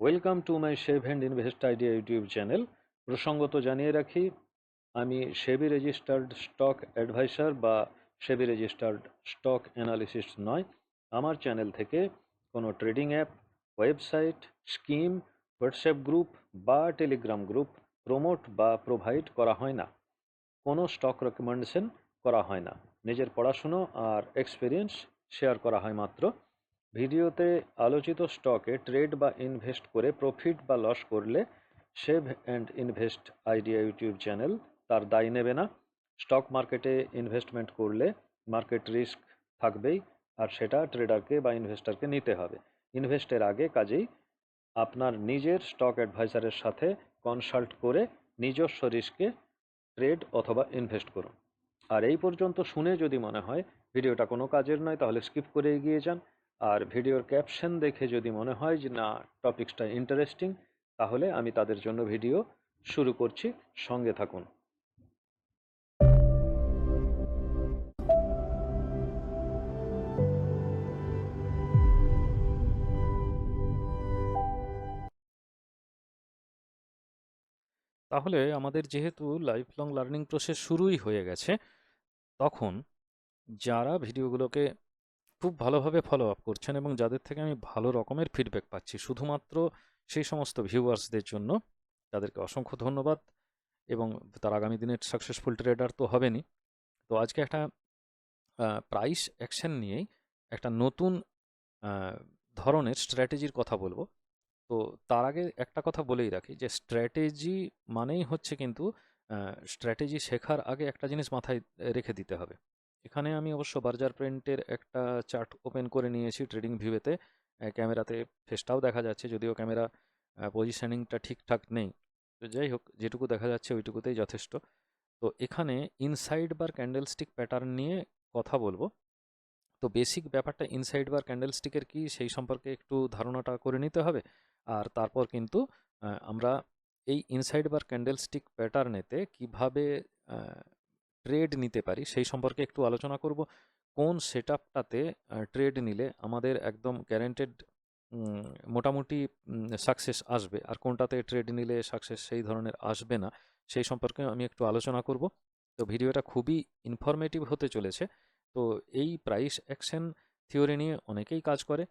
Welcome to my save and invest idea YouTube channel প্রসঙ্গত জানিয়ে রাখি, আমি সেবি রেজিস্টার্ড স্টক অ্যাডভাইসার বা সেবি রেজিস্টার্ড স্টক অ্যানালিসিস নয়। আমার চ্যানেল থেকে কোনো trading app website scheme WhatsApp group বা টেলিগ্রাম গ্রুপ প্রমোট বা প্রোভাইড করা হয় না। কোনো স্টক রেকমেন্ডেশন করা হয় না। নিজের পড়াশুনো আর এক্সপিরিয়েন্স শেয়ার করা হয় মাত্র। ভিডিওতে আলোচিত স্টকে ট্রেড বা ইনভেস্ট করে প্রফিট বা লস করলে save and invest idea YouTube channel তার দায় নেবে না। স্টক মার্কেটে ইনভেস্টমেন্ট করলে মার্কেট রিস্ক থাকবেই আর সেটা ট্রেডারকে বা ইনভেস্টারকে নিতে হবে। ইনভেস্টের আগে কাজেই আপনার নিজের স্টক অ্যাডভাইজারের সাথে কনসাল্ট করে নিজস্ব রিস্কে ট্রেড অথবা ইনভেস্ট করুন। আর এই পর্যন্ত শুনে যদি মনে হয় ভিডিওটা কোনো কাজের নয়, তাহলে স্কিপ করে এগিয়ে যান। আর ভিডিওর ক্যাপশন দেখে যদি মনে হয় যে না, টপিকসটা ইন্টারেস্টিং তাহলে আমি তাদের জন্য ভিডিও শুরু করছি। সঙ্গে থাকুন। তাহলে আমাদের যেহেতু লাইফ লং লার্নিং প্রসেস শুরুই হয়ে গেছে, তখন যারা ভিডিওগুলোকে খুব ভালোভাবে ফলো আপ করছেন এবং যাদের থেকে আমি ভালো রকমের ফিডব্যাক পাচ্ছি। শুধুমাত্র সেই সমস্ত ভিউয়ার্সদের জন্য তাদেরকে অসংখ্য ধন্যবাদ এবং তার আগামী দিনের সাকসেসফুল ট্রেডার তো হবেনই। তো আজকে একটা প্রাইস অ্যাকশন নিয়েই একটা নতুন ধরনের স্ট্র্যাটেজির কথা বলব। তো তার আগে একটা কথা বলেই রাখি যে স্ট্র্যাটেজি মানেই হচ্ছে কিন্তু স্ট্র্যাটেজি শেখার আগে একটা জিনিস মাথায় রেখে দিতে হবে। এখানে আমি অবশ্য বার্জার প্রিন্টের একটা চার্ট ওপেন করে নিয়েছি ট্রেডিং ভিউতে। ক্যামেরাতে ফেসটাও দেখা যাচ্ছে, যদিও ক্যামেরা পজিশনিংটা ঠিকঠাক নেই। তো যাই হোক, যেটুকু দেখা যাচ্ছে ওইটুকুতেই যথেষ্ট। তো এখানে ইনসাইড বার ক্যান্ডেলস্টিক প্যাটার্ন নিয়ে কথা বলব। তো বেসিক ব্যাপারটা ইনসাইড বার ক্যান্ডেলস্টিকের কি, সেই সম্পর্কে একটু ধারণাটা করে নিতে হবে। আর তারপর কিন্তু আমরা এই ইনসাইড বার ক্যান্ডেলস্টিক প্যাটার্নেতে কীভাবে ট্রেড নিতে পারি, সেই সম্পর্কে একটু আলোচনা করব। কোন সেট আপটাতে ট্রেড নিলে আমাদের একদম গ্যারেন্টেড মোটামুটি সাকসেস আসবে, আর কোনটাতে ট্রেড নিলে সাকসেস সেই ধরনের আসবে না, সেই সম্পর্কে আমি একটু আলোচনা করব। তো ভিডিওটা খুবই ইনফরমেটিভ হতে চলেছে। তো এই প্রাইস অ্যাকশন থিওরি নিয়ে অনেকেই কাজ করে।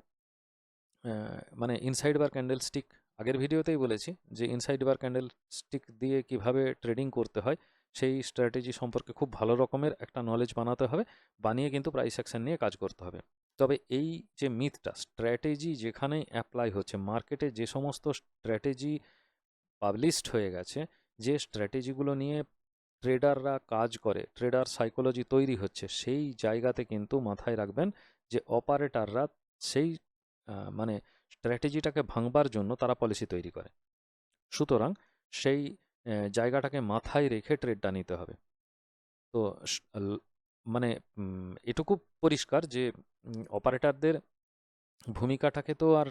মানে ইনসাইড বার ক্যান্ডেল স্টিক আগের ভিডিওতেই বলেছি যে ইনসাইড বার ক্যান্ডেল স্টিক দিয়ে কীভাবে ট্রেডিং করতে হয় সেই স্ট্র্যাটেজি সম্পর্কে খুব ভালো রকমের একটা নলেজ বানাতে হবে, বানিয়ে কিন্তু প্রাইস অ্যাকশন নিয়ে কাজ করতে হবে। তবে এই যে মিথটা স্ট্র্যাটেজি যেখানে অ্যাপ্লাই হচ্ছে মার্কেটে যে সমস্ত স্ট্র্যাটেজি পাবলিশড হয়ে গেছে, যে স্ট্র্যাটেজিগুলো নিয়ে ট্রেডাররা কাজ করে ট্রেডার সাইকোলজি তৈরি হচ্ছে, সেই জায়গাতে কিন্তু মাথায় রাখবেন যে অপারেটাররা সেই মানে স্ট্র্যাটেজিটাকে ভাঙবার জন্য তারা পলিসি তৈরি করে। সুতরাং সেই জায়গাটাকে মাথায় রেখে ট্রেডটা নিতে হবে। তো মানে এটুকু পরিষ্কার যে অপারেটারদের ভূমিকাটাকে তো আর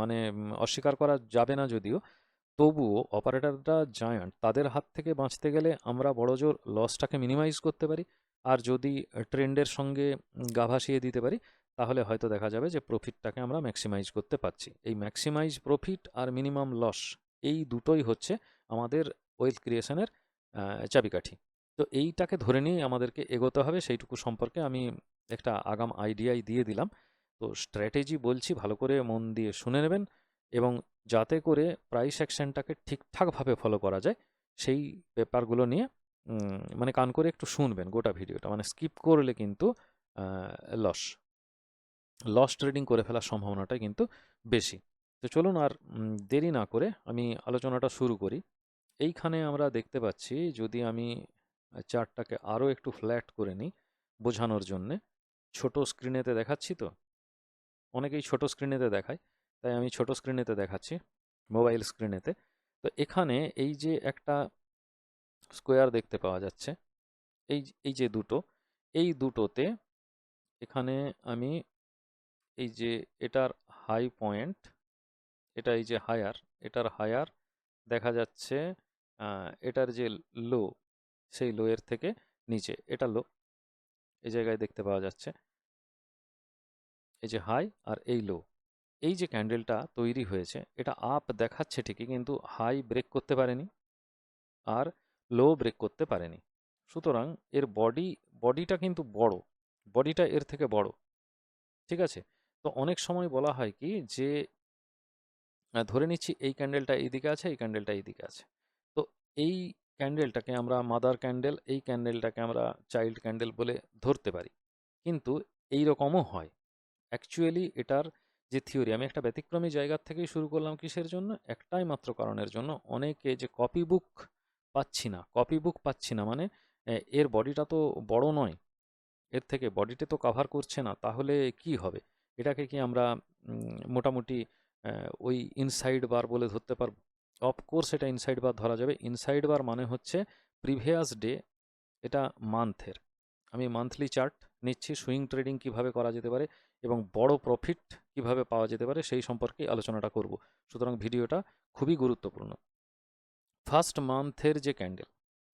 মানে অস্বীকার করা যাবে না যদিও, তবুও অপারেটাররা জায়ান্ট তাদের হাত থেকে বাঁচতে গেলে আমরা বড় জোর লসটাকে মিনিমাইজ করতে পারি। আর যদি ট্রেন্ডের সঙ্গে গা ভাসিয়ে দিতে পারি, তাহলে হয়তো দেখা যাবে যে প্রফিটটাকে আমরা ম্যাক্সিমাইজ করতে পারছি। এই ম্যাক্সিমাইজ প্রফিট আর মিনিমাম লস এই দুটোই হচ্ছে আমাদের ওয়েলথ ক্রিয়েশনের চাবিকাঠি। তো এইটাকে ধরে নিয়েই আমাদেরকে এগোতে হবে। সেইটুকু সম্পর্কে আমি একটা আগাম আইডিয়াই দিয়ে দিলাম। তো স্ট্র্যাটেজি বলছি, ভালো করে মন দিয়ে শুনে নেবেন এবং যাতে করে প্রাইস অ্যাকশনটাকে ঠিকঠাকভাবে ফলো করা যায়, সেই পেপারগুলো নিয়ে মানে কান করে একটু শুনবেন গোটা ভিডিওটা। মানে স্কিপ করলে কিন্তু লস লস ট্রেডিং করে ফেলার সম্ভাবনাটা কিন্তু বেশি। তো চলুন আর দেরি না করে আমি আলোচনাটা শুরু করি। এইখানে আমরা দেখতে পাচ্ছি যদি আমি চার্টটাকে আরও একটু ফ্ল্যাট করে নিই বোঝানোর জন্যে। ছোট স্ক্রিনেতে দেখাচ্ছি তো? অনেকেই ছোট স্ক্রিনেতে দেখায়, তাই আমি ছোট স্ক্রিনেতে দেখাচ্ছি মোবাইল স্ক্রিনেতে তো এখানে এই যে একটা স্কোয়ার দেখতে পাওয়া যাচ্ছে, এই এই যে দুটো, এই দুটোতে এখানে আমি এই যে এটার হাই পয়েন্ট এটা এই যে হায়ার এটার হায়ার দেখা যাচ্ছে এটার যে লো, সেই লোয়ের থেকে নিচে, এটা লো। এই জায়গায় দেখতে পাওয়া যাচ্ছে। এই যে হাই আর এই লো। এই যে ক্যান্ডেলটা তৈরি হয়েছে, এটা আপ দেখাচ্ছে ঠিকই কিন্তু হাই ব্রেক করতে পারেনি আর লো ব্রেক করতে পারেনি। সুতরাং এর বডি, বডিটা কিন্তু বড়, বডিটা এর থেকে বড়। ঠিক আছে? তো অনেক সময় বলা হয় কি যে ধরে নিচ্ছি এই ক্যান্ডেলটা এইদিকে আছে, এই ক্যান্ডেলটা এইদিকে আছে। এই ক্যান্ডেলটাকে আমরা মাদার ক্যান্ডেল এই ক্যান্ডেলটাকে আমরা চাইল্ড ক্যান্ডেল বলে ধরতে পারি। কিন্তু এই রকমও হয়। অ্যাকচুয়ালি এটার যে থিওরি আমি একটা ব্যতিক্রমী জায়গার থেকেই শুরু করলাম কিসের জন্য? একটাই মাত্র কারণের জন্য। অনেকে যে কপি বুক পাচ্ছি না কপি বুক পাচ্ছি না মানে এর বডিটা তো বড় নয়। এর থেকে বডিটা তো কভার করছে না, তাহলে কি হবে? এটাকে কি আমরা মোটামুটি ওই ইনসাইড বার বলে ধরতে পারব? অফকোর্স এটা ইনসাইড বার ধরা যাবে। ইনসাইড বার মানে হচ্ছে প্রিভিয়াস ডে এটা মান্থের আমি মান্থলি চার্ট নিচ্ছি সুইং ট্রেডিং কীভাবে করা যেতে পারে এবং বড় প্রফিট কীভাবে পাওয়া যেতে পারে, সেই সম্পর্কে আলোচনাটা করব। সুতরাং ভিডিওটা খুবই গুরুত্বপূর্ণ। ফার্স্ট মান্থের যে ক্যান্ডেল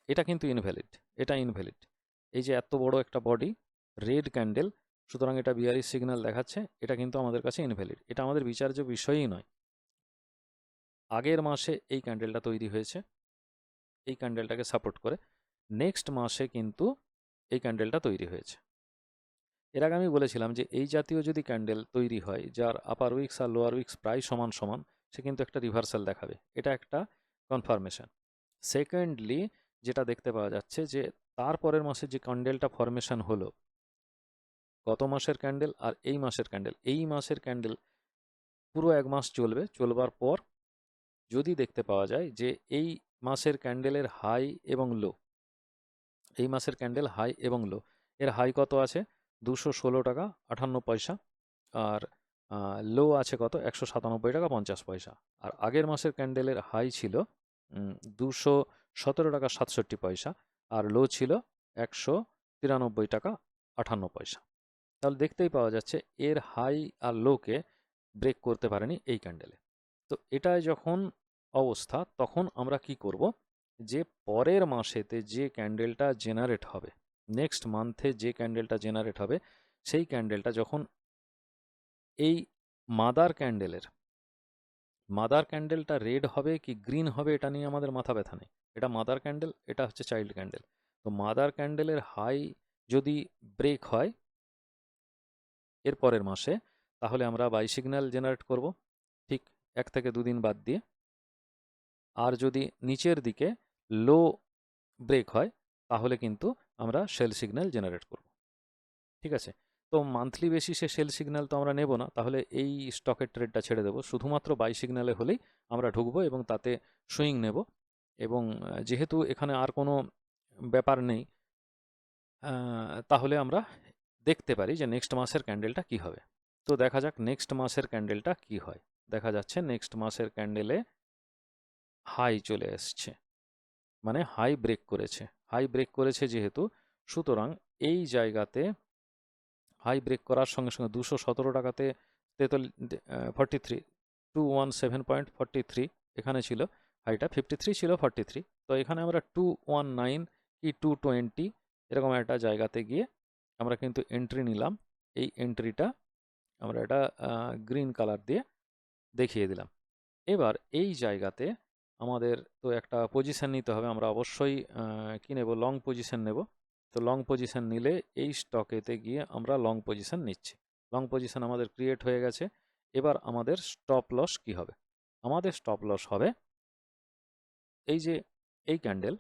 এটা কিন্তু ইনভ্যালিড এটা ইনভ্যালিড এই যে এত বড় একটা বডি রেড ক্যান্ডেল সুতরাং এটা বিয়ারি সিগন্যাল দেখাচ্ছে, এটা কিন্তু আমাদের কাছে ইনভ্যালিড এটা আমাদের বিচার্য বিষয়ই নয়। আগের মাসে এই ক্যান্ডেলটা তৈরি হয়েছে। এই ক্যান্ডেলটাকে সাপোর্ট করে নেক্সট মাসে কিন্তু এই ক্যান্ডেলটা তৈরি হয়েছে। এর আগে আমি বলেছিলাম যে এই জাতীয় যদি ক্যান্ডেল তৈরি হয়, যার আপার উইক্স আর লোয়ার উইক্স প্রায় সমান সমান, সে কিন্তু একটা রিভার্সাল দেখাবে। এটা একটা কনফার্মেশন সেকেন্ডলি যেটা দেখতে পাওয়া যাচ্ছে যে তারপরের মাসে যে ক্যান্ডেলটা ফরমেশন হলো, গত মাসের ক্যান্ডেল আর এই মাসের ক্যান্ডেল এই মাসের ক্যান্ডেল পুরো এক মাস চলবে। চলবার পর যদি দেখতে পাওয়া যায় যে এই মাসের ক্যান্ডেলের হাই এবং লো, এই মাসের ক্যান্ডেল হাই এবং লো, এর হাই কত আছে? দুশো ষোলো টাকা আটান্ন পয়সা আর লো আছে কত? একশো সাতানব্বই টাকা পঞ্চাশ পয়সা। আর আগের মাসের ক্যান্ডেলের হাই ছিল দুশো সতেরো টাকা সাতষট্টি পয়সা আর লো ছিল একশো তিরানব্বই টাকা আটান্ন পয়সা। তাহলে দেখতেই পাওয়া যাচ্ছে এর হাই আর লোকে ব্রেক করতে পারেনি এই ক্যান্ডেলে। তো এটাই যখন অবস্থা, তখন আমরা কি করব? যে পরের মাসেতে যে ক্যান্ডেলটা জেনারেট হবে নেক্সট মান্থে যে ক্যান্ডেলটা জেনারেট হবে, সেই ক্যান্ডেলটা যখন এই মাদার ক্যান্ডেলের মাদার ক্যান্ডেলটা রেড হবে কি গ্রিন হবে এটা নিয়ে আমাদের মাথা ব্যথা নেই। এটা মাদার ক্যান্ডেল এটা হচ্ছে চাইল্ড ক্যান্ডেল তো মাদার ক্যান্ডেলের হাই যদি ব্রেক হয়, এর পরের মাসে, তাহলে আমরা বাই সিগন্যাল জেনারেট করব, ঠিক এক থেকে দুদিন বাদ দিয়ে। আর যদি নিচের দিকে লো ব্রেক হয়, তাহলে কিন্তু আমরা সেল সিগন্যাল জেনারেট করব। ঠিক আছে? তো মান্থলি বেসিসে সেল সিগন্যাল তো আমরা নেব না, তাহলে এই স্টকের ট্রেডটা ছেড়ে দেবো। শুধুমাত্র বাই সিগন্যালে হলেই আমরা ঢুকবো এবং তাতে সুইং নেব। এবং যেহেতু এখানে আর কোনো ব্যাপার নেই তাহলে আমরা দেখতে পারি যে নেক্সট মাসের ক্যান্ডেলটা কি হবে। তো দেখা যাক নেক্সট মাসের ক্যান্ডেলটা কি হয়। দেখা যাচ্ছে নেক্সট মাসের ক্যান্ডেলে হাই চলে এসছে। মানে হাই ব্রেক করেছে। হাই ব্রেক করেছে যেহেতু, সুতরাং এই জায়গাতে হাই ব্রেক করার সঙ্গে সঙ্গে দুশো সতেরো টাকাতে তেতল forty three two one seven point forty three এখানে ছিল। হাইটা ফিফটি থ্রি ছিল ফর্টি থ্রি তো এখানে আমরা টু ওয়ান নাইন কি টু টোয়েন্টি এরকম একটা জায়গাতে গিয়ে আমরা কিন্তু এন্ট্রি নিলাম। এই এন্ট্রিটা আমরা এটা গ্রিন কালার দিয়ে দেখিয়ে দিলাম। এবার এই জায়গাতে আমাদের তো একটা পজিশান নিতে হবে, আমরা অবশ্যই কি নেব? লং পজিশান নেব। তো লং পজিশান নিলে এই স্টকেতে গিয়ে আমরা লং পজিশন নিচ্ছি। লং পজিশান আমাদের ক্রিয়েট হয়ে গেছে। এবার আমাদের স্টপ লস কি হবে? আমাদের স্টপ লস হবে এই যে, এই ক্যান্ডেল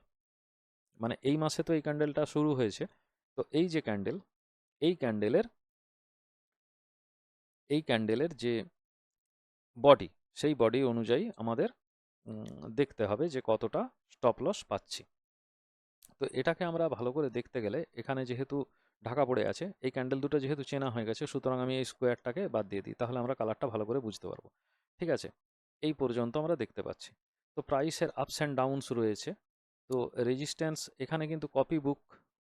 মানে এই মাসে তো এই ক্যান্ডেলটা শুরু হয়েছে। তো এই যে ক্যান্ডেল এই ক্যান্ডেলের এই ক্যান্ডেলের যে বডি সেই বডি অনুযায়ী আমাদের দেখতে হবে যে কতটা স্টপ লস পাচ্ছি। তো এটাকে আমরা ভালো করে দেখতে গেলে এখানে যেহেতু ঢাকা পড়ে আছে, এই ক্যান্ডেল দুটো যেহেতু চেনা হয়ে গেছে, সুতরাং আমি এই স্কোয়ারটাকে বাদ দিয়ে দিই, তাহলে আমরা কালারটা ভালো করে বুঝতে পারব। ঠিক আছে? এই পর্যন্ত আমরা দেখতে পাচ্ছি। তো প্রাইসের আপস অ্যান্ড ডাউনস রয়েছে। তো রেজিস্ট্যান্স এখানে কিন্তু কপি বুক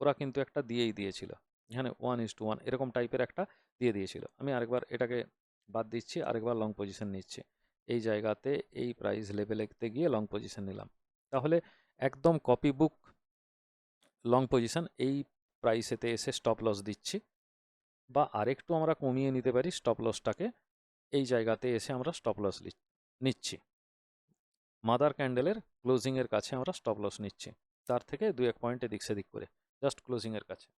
ওরা কিন্তু একটা দিয়েই দিয়েছিল। এখানে ওয়ান ইস টু ওয়ান এরকম টাইপের একটা দিয়ে দিয়েছিল। আমি আরেকবার এটাকে বাদ দিচ্ছি, আরেকবার লং পজিশন নিচ্ছি। এই জায়গাতে এই প্রাইস লেভেলেতে গিয়ে লং পজিশন নিলাম। তাহলে একদম কপি বুক লং পজিশন এই প্রাইসেতে এসে স্টপ লস দিচ্ছি বা আরেকটু আমরা কমিয়ে নিতে পারি স্টপ লসটাকে এই জায়গাতে এসে আমরা স্টপ লস নিচ্ছি। মাদার ক্যান্ডেলের ক্লোজিংয়ের কাছে আমরা স্টপ লস নিচ্ছি। তার থেকে দু এক পয়েন্ট দিক সেদিক করে জাস্ট ক্লোজিংয়ের কাছে।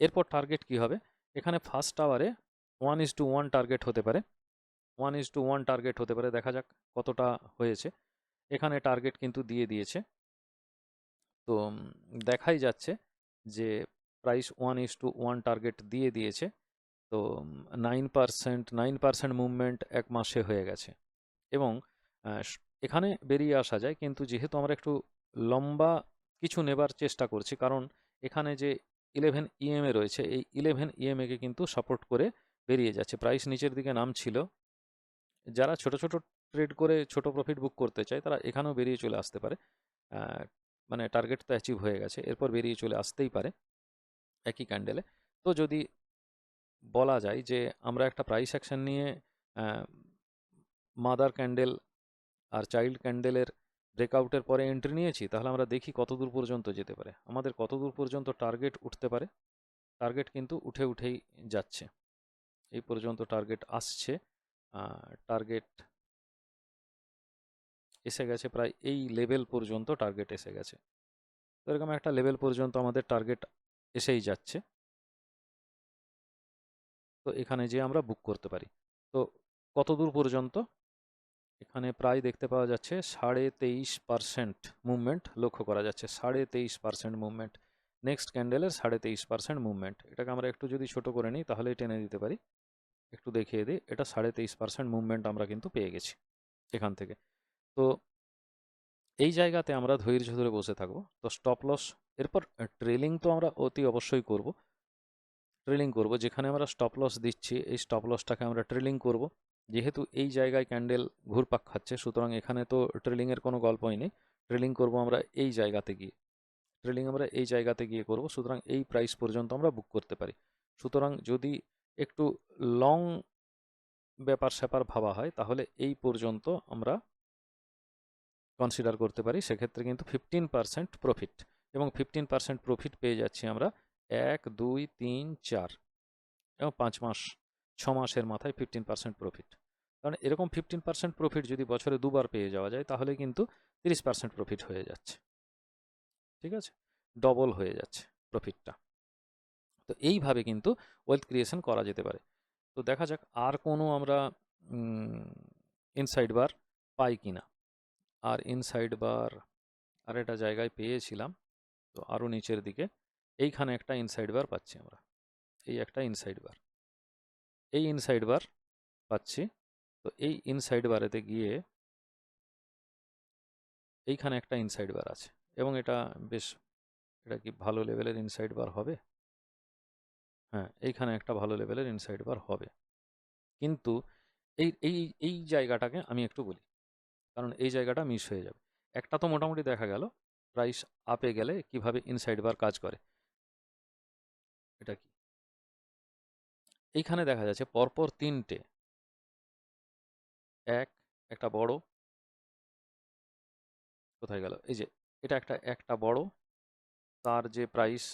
এরপর টার্গেট কি হবে? এখানে first আওয়ারে one is to one target হতে পারে। One is to one target হতে পারে, দেখা যাক কতটা হয়েছে। এখানে টার্গেট কিন্তু দিয়ে দিয়েছে। তো দেখাই যাচ্ছে যে price one is to one target দিয়ে দিয়েছে। তো nine percent nine percent movement এক মাসে হয়ে গেছে। এবং এখানে বেরিয়ে আসা যায়, কিন্তু যেহেতু আমরা একটু লম্বা কিছু নেবার চেষ্টা করছি, কারণ এখানে যে ইলেভেন ইএমএ রয়েছে, এই ইলেভেন ইএমএকে কিন্তু সাপোর্ট করে বেরিয়ে যাচ্ছে। প্রাইস নিচের দিকে নামছিল। যারা ছোট ছোট ট্রেড করে ছোট প্রফিট বুক করতে চায়, তারা এখানেও বেরিয়ে চলে আসতে পারে। মানে টার্গেট তো অ্যাচিভ হয়ে গেছে। এরপর বেরিয়ে চলে আসতেই পারে একই ক্যান্ডেলে তো যদি বলা যায় যে আমরা একটা প্রাইস অ্যাকশন নিয়ে মাদার ক্যান্ডেল আর চাইল্ড ক্যান্ডেলের ব্রেকআউটের পরে এন্ট্রি নিয়েছি, তাহলে আমরা দেখি কত দূর পর্যন্ত যেতে পারে। আমাদের কত দূর পর্যন্ত টার্গেট উঠতে পারে? টার্গেট কিন্তু উঠে, উঠেই যাচ্ছে। এই পর্যন্ত টার্গেট আসছে। টার্গেট এসে গেছে প্রায় এই লেভেল পর্যন্ত টার্গেট এসে গেছে। তো এরকম একটা লেভেল পর্যন্ত আমাদের টার্গেট এসেই যাচ্ছে। তো এখানে যে আমরা বুক করতে পারি। তো কত দূর পর্যন্ত? এখানে প্রায় দেখতে পাওয়া যাচ্ছে সাড়ে তেইশ পার্সেন্ট মুভমেন্ট লক্ষ্য করা যাচ্ছে। সাড়ে তেইশ পার্সেন্ট মুভমেন্ট নেক্সট ক্যান্ডেলের সাড়ে তেইশ পার্সেন্ট মুভমেন্ট এটাকে আমরা একটু যদি ছোট করে নিই তাহলে টেনে দিতে পারি। একটু দেখিয়ে দিই। এটা সাড়ে তেইশ পার্সেন্ট মুভমেন্ট আমরা কিন্তু পেয়ে গেছি এখান থেকে। তো এই জায়গাতে আমরা ধৈর্য ধরে বসে থাকব। তো স্টপ লস এরপর ট্রেলিং তো আমরা অতি অবশ্যই করব। ট্রেলিং করব। যেখানে আমরা স্টপ লস দিচ্ছি, এই স্টপ লসটাকে আমরা ট্রেলিং করব। যেহেতু এই জায়গায় ক্যান্ডেল ঘুরপাক খাচ্ছে, সুতরাং এখানে তো ট্রেলিংয়ের কোনো গল্পই নেই। ট্রেলিং করব আমরা এই জায়গাতে গিয়ে। ট্রেলিং আমরা এই জায়গাতে গিয়ে করব, সুতরাং এই প্রাইস পর্যন্ত আমরা বুক করতে পারি। সুতরাং যদি একটু লং ব্যাপার স্যাপার ভাবা হয়, তাহলে এই পর্যন্ত আমরা কনসিডার করতে পারি। সেক্ষেত্রে কিন্তু ফিফটিন পার্সেন্ট প্রফিট এবং ফিফটিন পার্সেন্ট প্রফিট পেয়ে যাচ্ছি আমরা এক, দুই, তিন, চার এবং পাঁচ মাস, ছ মাসের মাথায় ফিফটিন পার্সেন্ট প্রফিট কারণ এরকম ফিফটিন পার্সেন্ট প্রফিট যদি বছরে দুবার পেয়ে যাওয়া যায়, তাহলে কিন্তু তিরিশ পার্সেন্ট প্রফিট হয়ে যাচ্ছে। ঠিক আছে? ডবল হয়ে যাচ্ছে প্রফিটটা তো এইভাবে কিন্তু ওয়েলথ ক্রিয়েশন করা যেতে পারে। তো দেখা যাক আর কোনো আমরা ইনসাইড বার পাই কি না আর ইনসাইড বার আর একটা জায়গায় পেয়েছিলাম, তো আরও নিচের দিকে। এইখানে একটা ইনসাইড বার পাচ্ছি আমরা। এই একটা ইনসাইড বার এই ইনসাইড বার পাচ্ছি। তো এই ইনসাইড বারেতে গিয়ে এইখানে একটা ইনসাইড বার আছে। এবং এটা বেশ, এটা কি ভালো লেভেলের ইনসাইড বার হবে? হ্যাঁ এইখানে একটা ভালো লেভেলের ইনসাইড বার হবে। কিন্তু এই এই এই জায়গাটাকে আমি একটু বলি, কারণ এই জায়গাটা মিস হয়ে যাবে। একটা তো মোটামুটি দেখা গেল প্রাইস আপে গেলে কীভাবে ইনসাইড বার কাজ করে? এটা কি? এইখানে দেখা যাচ্ছে পরপর তিনটে। এক, একটা বড়। কোথায় গেল? এই যে, এটা একটা একটা বড়। তার যে প্রাইস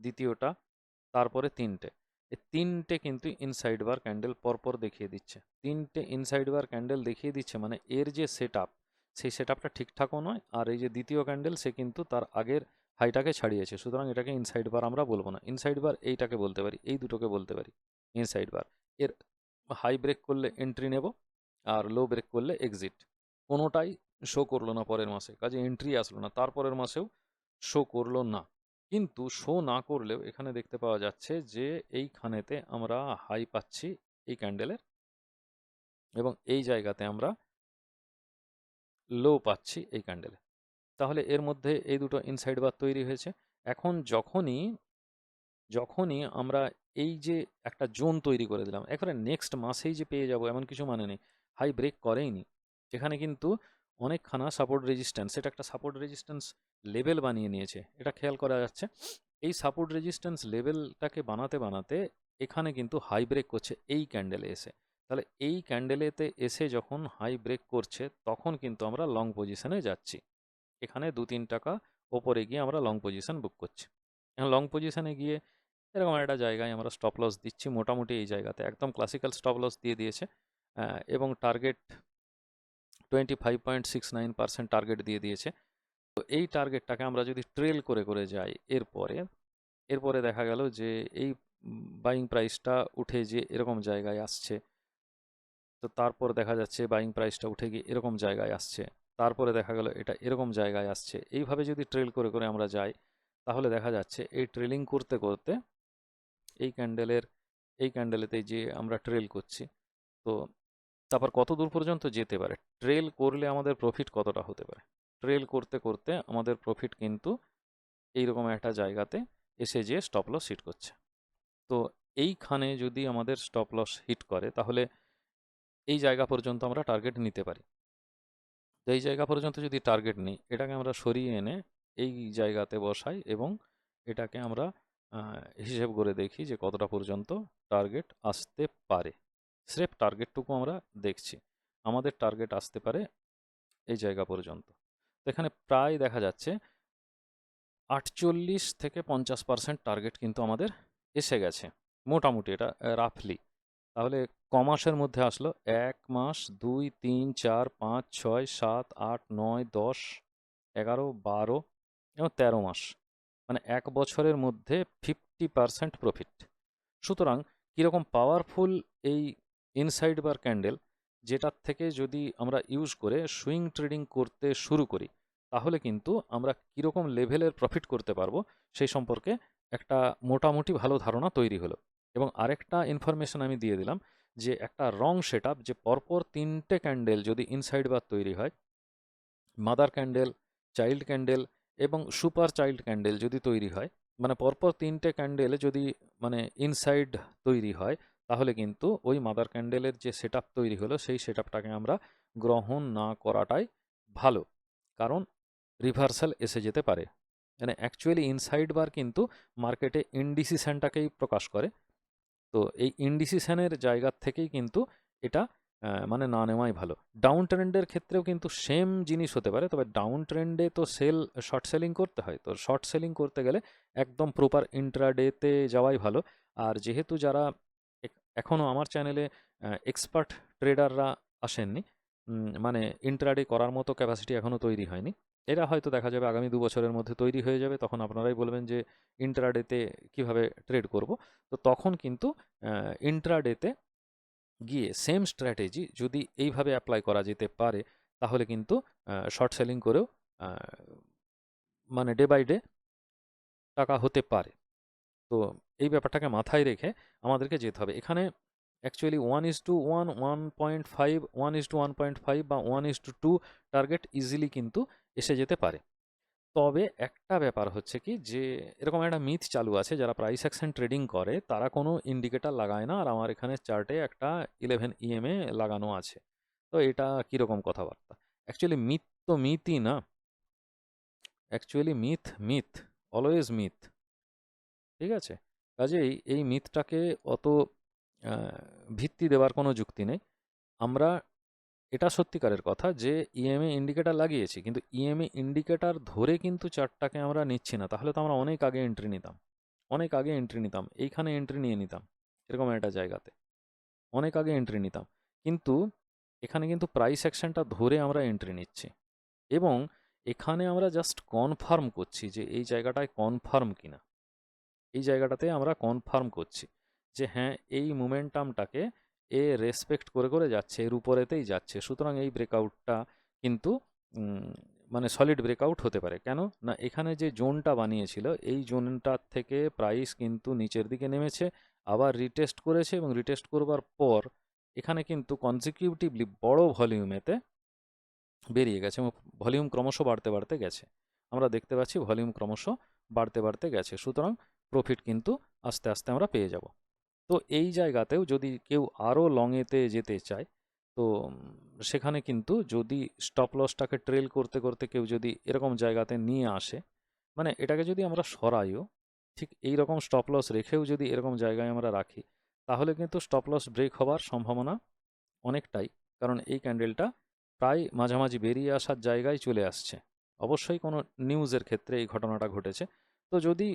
দ্বিতীয়টা তারপরে তিনটে। এই তিনটে কিন্তু ইনসাইড বার ক্যান্ডেল পরপর দেখিয়ে দিচ্ছে। তিনটে ইনসাইড বার ক্যান্ডেল দেখিয়ে দিচ্ছে মানে এর যে সেট সেই সেট আপটা ঠিকঠাকও নয় আর এই যে দ্বিতীয় ক্যান্ডেল সে কিন্তু তার আগের হাইটাকে ছাড়িয়েছে। সুতরাং এটাকে ইনসাইড বার আমরা বলব না। ইনসাইড বার এইটাকে বলতে পারি, এই দুটোকে বলতে পারি ইনসাইড বার এর হাই ব্রেক করলে এন্ট্রি নেব আর লো ব্রেক করলে এক্সিট কোনোটাই শো করল না পরের মাসে। কাজে এন্ট্রি আসলো না, তারপরের মাসেও শো করল না। কিন্তু শো না করলেও এখানে দেখতে পাওয়া যাচ্ছে যে এইখানেতে আমরা হাই পাচ্ছি এই ক্যান্ডেলের এবং এই জায়গাতে আমরা লো পাচ্ছি এই ক্যান্ডেলে। তাহলে এর মধ্যে এই দুটো ইনসাইড বার তৈরি হয়েছে। এখন যখনই যখনই আমরা এই যে একটা জোন তৈরি করে দিলাম, একবারে নেক্সট মাসেই যে পেয়ে যাব এমন কিছু মানে নেই। হাই ব্রেক করেইনি। এখানে কিন্তু অনেকখানা সাপোর্ট রেজিস্ট্যান্স এটা একটা সাপোর্ট রেজিস্ট্যান্স লেভেল বানিয়ে নিয়েছে। এটা খেয়াল করা যাচ্ছে, এই সাপোর্ট রেজিস্ট্যান্স লেভেলটাকে বানাতে বানাতে এখানে কিন্তু হাই ব্রেক করছে এই ক্যান্ডেলে এসে। তাহলে এই ক্যান্ডেলেতে এসে যখন হাই ব্রেক করছে, তখন কিন্তু আমরা লং পজিশনে যাচ্ছি। এখানে দু তিন টাকা ওপরে গিয়ে আমরা লং পজিশন বুক করছি। লং পজিশনে গিয়ে এরকম একটা জায়গায় আমরা স্টপ লস দিচ্ছি, মোটামুটি এই জায়গাতে। একদম ক্লাসিক্যাল স্টপ লস দিয়ে দিয়েছে এবং target twenty five point six nine percent target দিয়ে দিয়েছে। তো এই টার্গেটটাকে আমরা যদি ট্রেল করে করে যাই, এরপরে এরপরে দেখা গেল যে এই বাইং প্রাইসটা উঠে যে এরকম জায়গায় আসছে। তো তারপর দেখা যাচ্ছে বাইং প্রাইসটা উঠে গিয়ে এরকম জায়গায় আসছে। তারপরে দেখা গেল এটা এরকম জায়গায় আসছে। এইভাবে যদি ট্রেল করে করে আমরা যাই, তাহলে দেখা যাচ্ছে এই ট্রেলিং করতে করতে এই ক্যান্ডেলের এই ক্যান্ডেলেতে যে আমরা ট্রেল করছি। তো তারপর কত দূর পর্যন্ত যেতে পারে? ট্রেল করলে আমাদের প্রফিট কতটা হতে পারে? ট্রেল করতে করতে আমাদের প্রফিট কিন্তু এইরকম একটা জায়গাতে এসে যে স্টপ লস হিট করছে। তো এইখানে যদি আমাদের স্টপ লস হিট করে, তাহলে এই জায়গা পর্যন্ত আমরা টার্গেট নিতে পারি। তো এই জায়গা পর্যন্ত যদি টার্গেট নিই, এটাকে আমরা সরিয়ে এনে এই জায়গাতে বসাই এবং এটাকে আমরা হিসেব করে দেখি যে কতটা পর্যন্ত টার্গেট আসতে পারে। স্রেফ টার্গেটটুকু আমরা দেখছি। আমাদের টার্গেট আসতে পারে এই জায়গা পর্যন্ত। তো এখানে প্রায় দেখা যাচ্ছে আটচল্লিশ থেকে পঞ্চাশ পার্সেন্ট টার্গেট কিন্তু আমাদের এসে গেছে। মোটামুটি এটা রাফলি তাহলে ক মাসের মধ্যে আসলো এক মাস, দুই, তিন, চার, পাঁচ, ছয়, সাত, আট, নয়, দশ, এগারো, বারো এবং তেরো মাস। মানে এক বছরের মধ্যে ফিফটি পার্সেন্ট প্রফিট সুতরাং কীরকম পাওয়ারফুল এই ইনসাইড বার ক্যান্ডেল যেটার থেকে যদি আমরা ইউজ করে সুইং ট্রেডিং করতে শুরু করি, তাহলে কিন্তু আমরা কীরকম লেভেলের প্রফিট করতে পারব, সেই সম্পর্কে একটা মোটামুটি ভালো ধারণা তৈরি হলো। এবং আরেকটা ইনফরমেশন আমি দিয়ে দিলাম যে একটা রং সেট যে পরপর তিনটে ক্যান্ডেল যদি ইনসাইড বার তৈরি হয় মাদার ক্যান্ডেল চাইল্ড ক্যান্ডেল এবং সুপার চাইল্ড ক্যান্ডেল যদি তৈরি হয় মানে পরপর তিনটে ক্যান্ডেল যদি মানে ইনসাইড তৈরি হয় তাহলে কিন্তু ওই মাদার ক্যান্ডেলের যে সেট তৈরি হলো, সেই সেট আমরা গ্রহণ না করাটাই ভালো। কারণ রিভার্সাল এসে যেতে পারে। মানে অ্যাকচুয়ালি ইনসাইড বার কিন্তু মার্কেটে ইনডিসিশানটাকেই প্রকাশ করে। তো এই ইনডিসিশানের জায়গার থেকেই কিন্তু এটা মানে না নেওয়াই ভালো। ডাউন ট্রেন্ডের ক্ষেত্রেও কিন্তু সেম জিনিস হতে পারে, তবে ডাউন ট্রেন্ডে তো সেল শর্ট সেলিং করতে হয়। তো শর্ট সেলিং করতে গেলে একদম প্রপার ইন্ট্রাডেতে যাওয়াই ভালো। আর যেহেতু যারা এখ- এখনও আমার চ্যানেলে এক্সপার্ট ট্রেডাররা আসেননি। মানে ইন্ট্রাডে করার মতো ক্যাপাসিটি এখনও তৈরি হয়নি। এরা হয়তো দেখা যাবে আগামী দু বছরের মধ্যে তৈরি হয়ে যাবে, তখন আপনারাই বলবেন যে ইন্ট্রাডেতে কীভাবে ট্রেড করব। তো তখন কিন্তু ইন্ট্রাডেতে গিয়ে সেম স্ট্র্যাটেজি যদি এইভাবে অ্যাপ্লাই করা যেতে পারে, তাহলে কিন্তু শর্ট সেলিং করেও মানে ডে বাই ডে টাকা হতে পারে। তো এই ব্যাপারটাকে মাথায় রেখে আমাদেরকে যেতে হবে। এখানে actually one is to one one point five one is to one point five বা one is to two target easily কিন্তু এসে যেতে পারে। তবে একটা ব্যাপার হচ্ছে কি যে, এরকম একটা মিথ চালু আছে, যারা প্রাইস অ্যাকশন ট্রেডিং করে, তারা কোনো ইন্ডিকেটার লাগায় না। আর আমার এখানে চার্টে একটা ইলেভেন ইএমএ লাগানো আছে। তো এটা কীরকম কথাবার্তা? অ্যাকচুয়ালি মিথ তো মিথই না। Actually myth myth always myth ঠিক আছে? কাজেই এই মিথটাকে অত ভিত্তি দেওয়ার কোনো যুক্তি নেই। আমরা, এটা সত্যিকারের কথা যে ইএমএ ইন্ডিকেটার লাগিয়েছি, কিন্তু ইএমএ ইন্ডিকেটার ধরে কিন্তু চার্টটাকে আমরা নিচ্ছি না। তাহলে তো আমরা অনেক আগে এন্ট্রি নিতাম। অনেক আগে এন্ট্রি নিতাম। এইখানে এন্ট্রি নিয়ে নিতাম, এরকম একটা জায়গাতে। অনেক আগে এন্ট্রি নিতাম। কিন্তু এখানে কিন্তু প্রাইস অ্যাকশনটা ধরে আমরা এন্ট্রি নিচ্ছি। এবং এখানে আমরা জাস্ট কনফার্ম করছি যে এই জায়গাটায় কনফার্ম কিনা। এই জায়গাটাতে আমরা কনফার্ম করছি যে হ্যাঁ এই মোমেন্টামটাকে এ রেসপেক্ট করে করে যাচ্ছে, এর উপরেতেই যাচ্ছে। সুতরাং এই ব্রেকআউটটা কিন্তু মানে সলিড ব্রেকআউট হতে পারে। কেন? না, এখানে যে জোনটা বানিয়েছিল, এই জোনটার থেকে প্রাইস কিন্তু নিচের দিকে নেমেছে, আবার রিটেস্ট করেছে এবং রিটেস্ট করবার পর এখানে কিন্তু কনজিকিউটিভলি বড় ভলিউমেতে বেরিয়ে গেছে এবং ভলিউম ক্রমশ বাড়তে বাড়তে গেছে। আমরা দেখতে পাচ্ছি ভলিউম ক্রমশ বাড়তে বাড়তে গেছে। সুতরাং প্রফিট কিন্তু আস্তে আস্তে আমরা পেয়ে যাব। তো এই জায়গাতেও যদি কেউ আরও লংয়েতে যেতে চায়, তো সেখানে কিন্তু যদি স্টপ লসটাকে ট্রেল করতে করতে কেউ যদি এরকম জায়গাতে নিয়ে আসে মানে এটাকে যদি আমরা সরাইও, ঠিক এই রকম স্টপ লস রেখেও যদি এরকম জায়গায় আমরা রাখি, তাহলে কিন্তু স্টপ লস ব্রেক হওয়ার সম্ভাবনা অনেকটাই, কারণ এই ক্যান্ডেলটা প্রায় মাঝামাঝি বেরিয়ে আসার জায়গায় চলে আসছে। অবশ্যই কোনো নিউজের ক্ষেত্রে এই ঘটনাটা ঘটেছে। তো যদি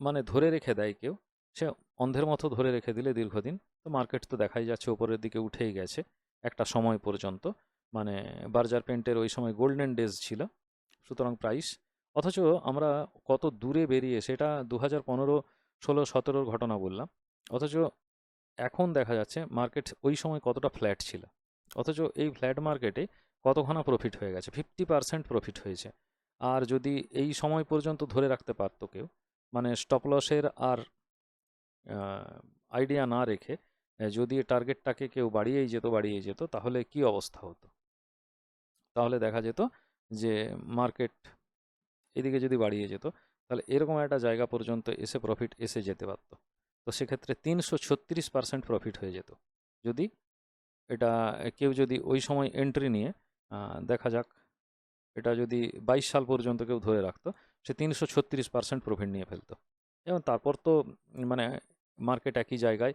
মানে ধরে রেখে দেয় কেউ, সে অন্ধের মতো ধরে রেখে দিলে দীর্ঘদিন। তো মার্কেট তো দেখাই যাচ্ছে ওপরের দিকে উঠেই গেছে একটা সময় পর্যন্ত। মানে বার্জার পেন্টের ওই সময় গোল্ডেন ডেজ ছিল, সুতরাং প্রাইস অথচ আমরা কত দূরে বেরিয়ে, সেটা দু হাজার পনেরো, ষোলো, সতেরোর ঘটনা বললাম। অথচ এখন দেখা যাচ্ছে মার্কেট ওই সময় কতটা ফ্ল্যাট ছিল। অথচ এই ফ্ল্যাট মার্কেটে কতখানা প্রফিট হয়ে গেছে? ফিফটি পার্সেন্ট প্রফিট হয়েছে। আর যদি এই সময় পর্যন্ত ধরে রাখতে পারতো কেউ মানে স্টপ লসের আর আইডিয়া না রেখে যদি টার্গেটটাকে কেউ বাড়িয়েই যেত বাড়িয়ে যেত, তাহলে কি অবস্থা হতো? তাহলে দেখা যেত যে মার্কেট এদিকে যদি বাড়িয়ে যেত, তাহলে এরকম একটা জায়গা পর্যন্ত এসে প্রফিট এসে যেতে পারতো। তো সেক্ষেত্রে তিনশো ছত্রিশ পার্সেন্ট প্রফিট হয়ে যেত। যদি এটা, কেউ যদি ওই সময় এন্ট্রি নিয়ে দেখা যাক, এটা যদি বাইশ সাল পর্যন্ত কেউ ধরে রাখতো সে তিনশো ছত্রিশ পার্সেন্ট প্রফিট নিয়ে ফেলতো। এবং তারপর তো মানে মার্কেট একই জায়গায়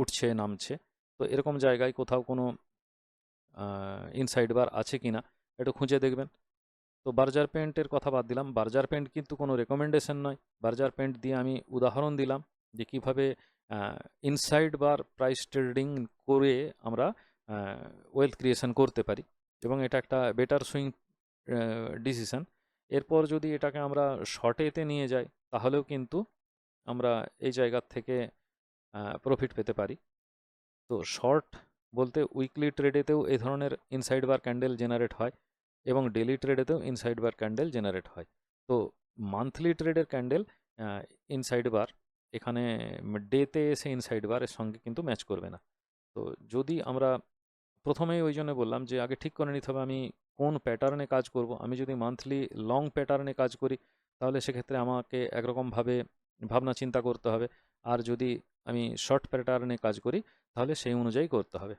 উঠছে, নামছে। তো এরকম জায়গায় কোথাও কোনো ইনসাইড বার আছে কি না, একটু খুঁজে দেখবেন। তো বার্জার পেন্টের কথা বাদ দিলাম। বার্জার পেন্ট কিন্তু কোনো রেকমেন্ডেশন নয়। বার্জার পেন্ট দিয়ে আমি উদাহরণ দিলাম যে কীভাবে ইনসাইড বার প্রাইস ট্রেডিং করে আমরা ওয়েলথ ক্রিয়েশন করতে পারি। এবং এটা একটা বেটার সুইং ডিসিশন এরপর যদি এটাকে আমরা শর্টেতে নিয়ে যাই, তাহলেও কিন্তু আমরা এই জায়গার থেকে প্রফিট পেতে পারি। তো শর্ট বলতে উইকলি ট্রেডেতেও এই ধরনের ইনসাইড বার ক্যান্ডেল জেনারেট হয় এবং ডেলি ট্রেডেতেও ইনসাইড বার ক্যান্ডেল জেনারেট হয়। তো মান্থলি ট্রেডের ক্যান্ডেল ইনসাইড বার এখানে ডেতে এসে ইনসাইড বার এর সঙ্গে কিন্তু ম্যাচ করবে না। তো যদি আমরা প্রথমেই ওই জন্য বললাম যে আগে ঠিক করে নিতে হবে, আমি কোন প্যাটার্নে কাজ করব? আমি যদি মান্থলি লং প্যাটার্নে কাজ করি, তাহলে সেক্ষেত্রে আমাকে একরকমভাবে ভাবনা চিন্তা করতে হবে। আর যদি আমি শর্ট প্যাটার্নে কাজ করি, তাহলে সেই অনুযায়ী করতে হবে।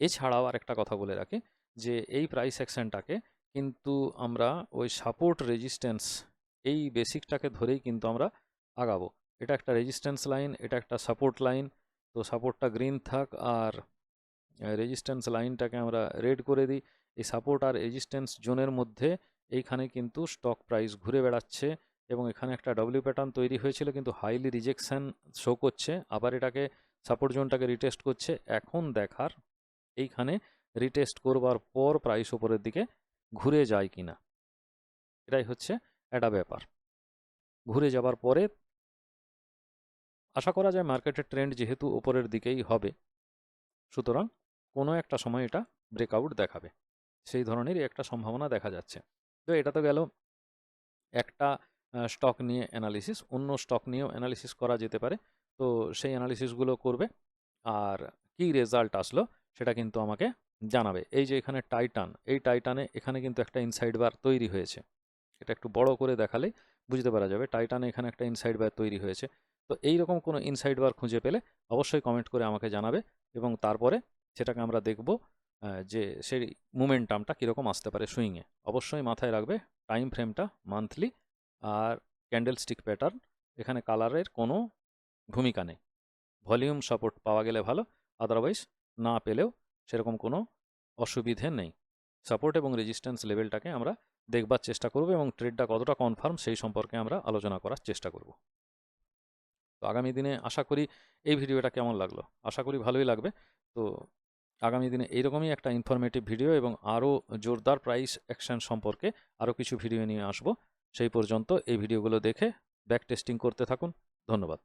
এছাড়াও আরেকটা কথা বলে রাখি, যে এই প্রাইস অ্যাকশনটাকে কিন্তু আমরা ওই সাপোর্ট রেজিস্ট্যান্স এই বেসিকটাকে ধরেই কিন্তু আমরা আগাবো। এটা একটা রেজিস্ট্যান্স লাইন এটা একটা সাপোর্ট লাইন তো সাপোর্টটা গ্রিন থাক আর রেজিস্ট্যান্স লাইনটাকে আমরা রেড করে দিই। এই সাপোর্ট আর রেজিস্ট্যান্স জোনের মধ্যে এইখানে কিন্তু স্টক প্রাইস ঘুরে বেড়াচ্ছে এবং এখানে একটা ডব্লিউ প্যাটার্ন তৈরি হয়েছিল, কিন্তু হাইলি রিজেকশন শো করছে। আবার এটাকে সাপোর্ট জোনটাকে রিটেস্ট করছে। এখন দেখার এইখানে রিটেস্ট করবার পর প্রাইস ওপরের দিকে ঘুরে যায় কিনা। এটাই হচ্ছে একটা ব্যাপার। ঘুরে যাবার পরে আশা করা যায় মার্কেটের ট্রেন্ড যেহেতু ওপরের দিকেই হবে, সুতরাং কোনো একটা সময় এটা ব্রেকআউট দেখাবে। সেই ধরনেরই একটা সম্ভাবনা দেখা যাচ্ছে। তো এটা তো গেল একটা স্টক নিয়ে অ্যানালিসিস অন্য স্টক নিয়েও অ্যানালিসিস করা যেতে পারে। তো সেই অ্যানালিসিসগুলো করবে আর কি রেজাল্ট আসলো সেটা কিন্তু আমাকে জানাবে। এই যে এখানে টাইটান এই টাইটানে এখানে কিন্তু একটা ইনসাইড বার তৈরি হয়েছে। এটা একটু বড় করে দেখালেই বুঝতে পারা যাবে। টাইটানে এখানে একটা ইনসাইড বার তৈরি হয়েছে। তো এই রকম কোনো ইনসাইড বার খুঁজে পেলে অবশ্যই কমেন্ট করে আমাকে জানাবে এবং তারপরে সেটাকে আমরা দেখব যে সেই মুমেন্টামটা কীরকম আসতে পারে সুইংয়ে অবশ্যই মাথায় রাখবে টাইম ফ্রেমটা মান্থলি আর ক্যান্ডেল স্টিক প্যাটার্ন এখানে কালারের কোনো ভূমিকা নেই। ভলিউম সাপোর্ট পাওয়া গেলে ভালো আদারওয়াইজ না পেলেও সেরকম কোনো অসুবিধে নেই। সাপোর্ট এবং রেজিস্ট্যান্স লেভেলটাকে আমরা দেখবার চেষ্টা করব এবং ট্রেডটা কতটা কনফার্ম সেই সম্পর্কে আমরা আলোচনা করার চেষ্টা করব। তো আগামী দিনে আশা করি এই ভিডিওটা কেমন লাগল? আশা করি ভালোই লাগবে। তো আগামী দিনে এইরকমই একটা ইনফরমেটিভ ভিডিও এবং আরও জোরদার প্রাইস অ্যাকশন সম্পর্কে আরও কিছু ভিডিও নিয়ে আসব। সেই পর্যন্ত এই ভিডিওগুলো দেখে ব্যাক টেস্টিং করতে থাকুন। ধন্যবাদ।